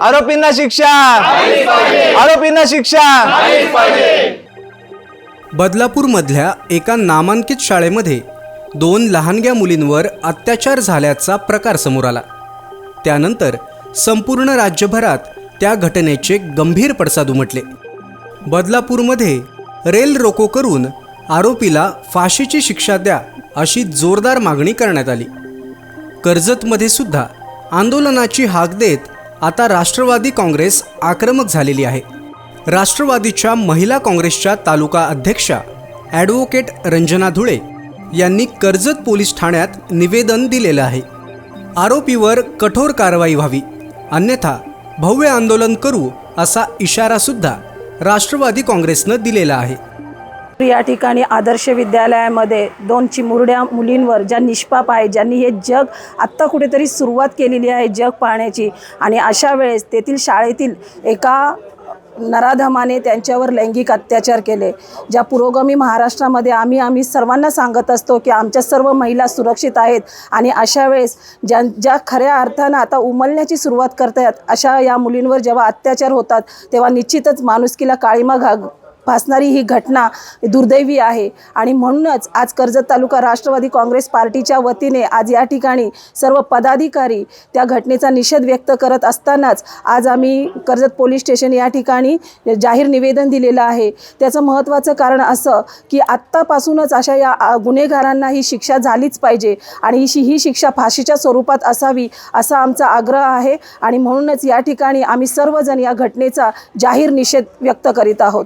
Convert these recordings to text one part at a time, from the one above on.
आरोपींना शिक्षा. आरोपींना शिक्षा. बदलापूरमधल्या एका नामांकित शाळेमध्ये दोन लहानग्या मुलींवर अत्याचार झाल्याचा प्रकार समोर आला. त्यानंतर संपूर्ण राज्यभरात त्या घटनेचे गंभीर पडसाद उमटले. बदलापूरमध्ये रेल रोको करून आरोपीला फाशीची शिक्षा द्या अशी जोरदार मागणी करण्यात आली. कर्जतमध्ये सुद्धा आंदोलनाची हाक देत आता राष्ट्रवादी काँग्रेस आक्रमक झालेली आहे. राष्ट्रवादीच्या महिला काँग्रेसच्या तालुका अध्यक्षा ॲडव्होकेट रंजना धुळे यांनी कर्जत पोलीस ठाण्यात निवेदन दिलेलं आहे. आरोपीवर कठोर कारवाई व्हावी अन्यथा भव्य आंदोलन करू असा इशारासुद्धा राष्ट्रवादी काँग्रेसनं दिलेला आहे. या ठिकाणी आदर्श विद्यालयामध्ये दोन चिमुरड्या मुलींवर ज्या निष्पाप आहे ज्यांनी हे जग आत्ता कुठेतरी सुरुवात केलेली आहे जग पाहण्याची. आणि अशा वेळेस तेथील शाळेतील एका नराधमाने त्यांच्यावर लैंगिक अत्याचार केले. ज्या पुरोगामी महाराष्ट्रामध्ये आम्ही आम्ही सर्वांना सांगत असतो की आमच्या सर्व महिला सुरक्षित आहेत आणि अशा वेळेस ज्या ज्या खऱ्या अर्थानं आता उमलण्याची सुरुवात करतायत अशा या मुलींवर जेव्हा अत्याचार होतात तेव्हा निश्चितच माणुसकीला काळीमा घा भासणारी ही घटना दुर्दैवी आहे. आणि म्हणूनच आज कर्जत तालुका राष्ट्रवादी काँग्रेस पार्टीच्या वतीने आज या ठिकाणी सर्व पदाधिकारी त्या घटनेचा निषेध व्यक्त करत असतानाच आज आम्ही कर्जत पोलीस स्टेशन या ठिकाणी जाहीर निवेदन दिलेलं आहे. त्याचं महत्त्वाचं कारण असं की आत्तापासूनच अशा या आ, गुन्हेगारांना ही शिक्षा झालीच पाहिजे आणि ही ही शिक्षा फाशीच्या स्वरूपात असावी असा आमचा आग्रह आहे. आणि म्हणूनच या ठिकाणी आम्ही सर्वजण या घटनेचा जाहीर निषेध व्यक्त करीत आहोत.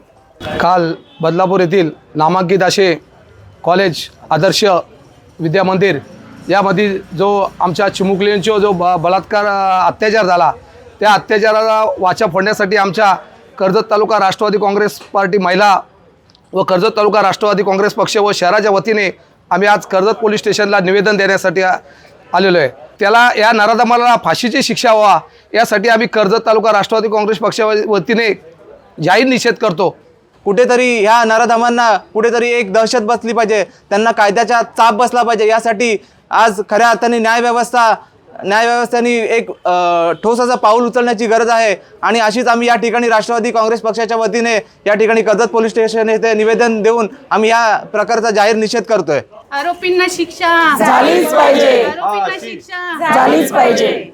काल बदलापूर येथील नामांकित असे कॉलेज आदर्श विद्या मंदिर यामध्ये जो आमच्या चिमुकलींचा जो ब बलात्कार अत्याचार झाला त्या अत्याचाराला वाचा फोडण्यासाठी आमच्या कर्जत तालुका राष्ट्रवादी काँग्रेस पार्टी महिला व कर्जत तालुका राष्ट्रवादी काँग्रेस पक्ष व शहराच्या वतीने आम्ही आज कर्जत पोलीस स्टेशनला निवेदन देण्यासाठी आलेलो आहे. त्याला या नराधमाला फाशीची शिक्षा व्हा यासाठी आम्ही कर्जत तालुका राष्ट्रवादी काँग्रेस पक्षा वतीने जाहीर निषेध करतो. कुठेतरी ह्या नराधमांना कुठेतरी एक दहशत बसली पाहिजे. त्यांना कायद्याचा चाप बसला पाहिजे. यासाठी आज खऱ्या अर्थाने न्यायव्यवस्था न्यायव्यवस्थेने एक ठोस असं पाऊल उचलण्याची गरज आहे. आणि अशीच आम्ही या ठिकाणी राष्ट्रवादी काँग्रेस पक्षाच्या वतीने या ठिकाणी कर्जत पोलीस स्टेशन येथे निवेदन देऊन आम्ही या प्रकारचा जाहीर निषेध करतोय. आरोपींना शिक्षा. झालीच पाहिजे. आरोपींना शिक्षा. झालीच पाहिजे.